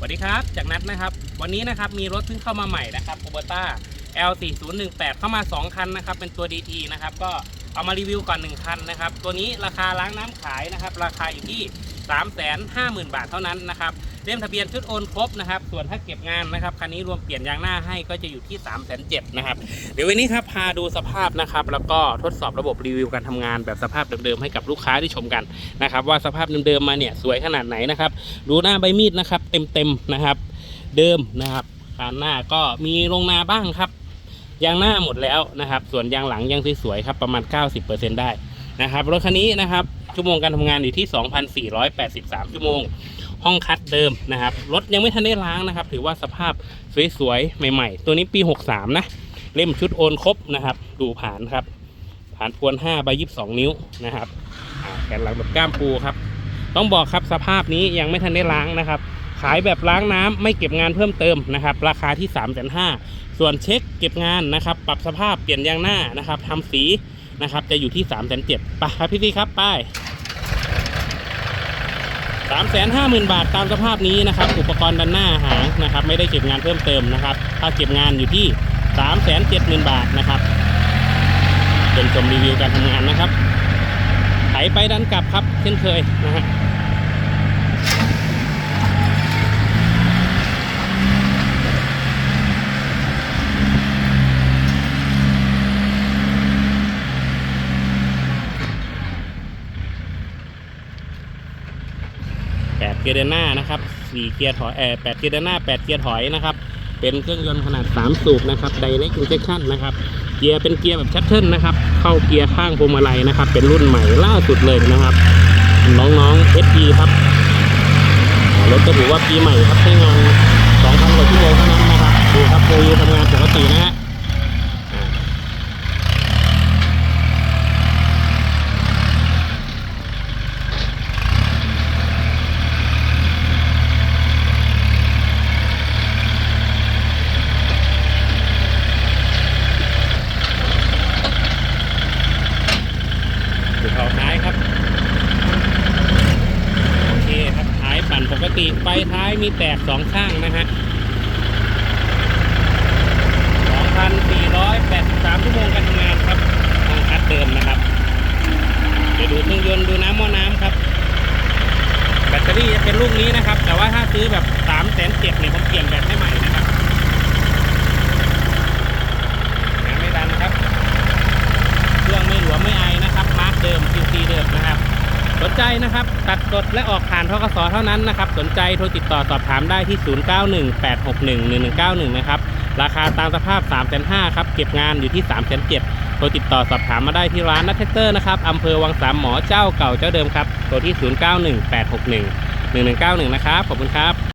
สวัสดีครับ จากนัดนะครับ วันนี้นะครับมีรถเพิ่งเข้ามาใหม่นะครับโ u เบต้า L4018 เข้ามา 2 คันนะครับ เป็นตัว DT นะครับ ก็เอามารีวิวก่อน 1 คันนะครับ ตัวนี้ราคาล้างน้ำขายนะครับ ราคาอยู่ที่ 350,000 บาทเท่านั้นนะครับ เล่มทะเบียนชุดโอนครบนะครับ ส่วนถ้าเก็บงานนะครับคันนี้รวมเปลี่ยนยางหน้าให้ก็จะอยู่ที่3 7 0 0 0นเนะครับ เดี๋ยววันนี้ครับพาดูสภาพนะครับ แล้วก็ทดสอบระบบรีวิวการทำงานแบบสภาพเดิมๆให้กับลูกค้าที่ชมกันนะครับ ว่าสภาพเดิมๆมาเนี่ยสวยขนาดไหนนะครับ ดูหน้าใบมีดนะครับ เต็มๆนะครับ เดิมนะครับคานหน้าก็มีลงนาบ้างครับยางหน้าหมดแล้วนะครับ ส่วนยางหลังยังสวยๆครับประมาณ 90%ได้นะครับรถคันนี้นะครับชั่วโมงการทำงานอยู่ที่ 2,483 ชั่วโมง ห้องคัดเดิมนะครับรถยังไม่ทันได้ล้างนะครับ ถือว่าสภาพสวยๆใหม่ๆ ตัวนี้ปี 63 นะ เล่มชุดโอนครบนะครับ ดูผ่านครับ ผ่านพวน5ใบ22 นิ้วนะครับอ่าแขนหลังแบบก้ามปูครับ ต้องบอกครับสภาพนี้ยังไม่ทันได้ล้างนะครับขายแบบล้างน้ำไม่เก็บงานเพิ่มเติมนะครับ ราคาที่3ามแสนห้าส่วนเช็คเก็บงานนะครับ ปรับสภาพเปลี่ยนยางหน้านะครับทำสีนะครับ จะอยู่ที่3ามแสนเจ็ดไปครับพี่ซีครับ ไป้าย สามแสนห้าหมื่นบาทตามสภาพนี้นะครับ อุปกรณ์ด้านหน้าหางนะครับ ไม่ได้เก็บงานเพิ่มเติมนะครับถ้าเก็บงานอยู่ที่สามแสนเจ็ดหมื่นบาทนะครับเป็นชมรีวิวการทำงานนะครับไถไปดันกลับครับเช่นเคยนะฮะ กียร์เดินหน้านะครับสี่เกียร์ถอยเออแปดเกียร์เดินหน้าแปดเกียร์ถอยนะครับ เป็นเครื่องยนต์ขนาด 3 สูบนะครับ Direct Injection นะครับ เกียร์เป็นเกียร์แบบชัตเทิลนะครับ เข้าเกียร์ข้างพวงมาลัยนะครับ เป็นรุ่นใหม่ล่าสุดเลยนะครับ น้องๆ SE ครับรถก็ถือว่าปีใหม่ครับใช้งาน2,000กว่าชั่วโมงเท่านั้นนะครับ ดูครับโปรยูทำงานปกตินะฮะอ่า ดูเขา ท้ายครับ โอเคครับท้ายปั่นปกติไฟท้ายมีแตกสองข้างนะฮะ2,483ชั่วโมงการทำงานครับห้งคัดเดิมนะครับเดี๋ยวดูเครื่องยนต์ดูน้ำหม้อน้ำครับ แบตเตอรี่จะเป็นลูกนี้นะครับ แต่ว่าถ้าซื้อแบบ3 7 0 0 0เนี่ยผมเปลี่ยนแบตให้ใหม่นะครับน้ำไม่ดันครับ เครื่องไม่หลวมไม่ไอนะครับ มาร์กเดิม QC เดิมนะครับ สน ใจนะครับ ตัดสดและออกผ่านทกสเท่านั้นนะครับ สนใจโทรติดต่อสอบถามได้ที่ 0918611191 นะครับ ราคาตามสภาพ 3 5 0 0 0ครับ เก็บงานอยู่ที่ 3 7 0 0 0โทรติดต่อสอบถามมาได้ที่ร้านนัทเทเตอร์นะครับอำเภอวังสามหมอเจ้าเก่าเจ้าเดิมครับ โทรที่ 0918611191 นะครับ ขอบคุณครับ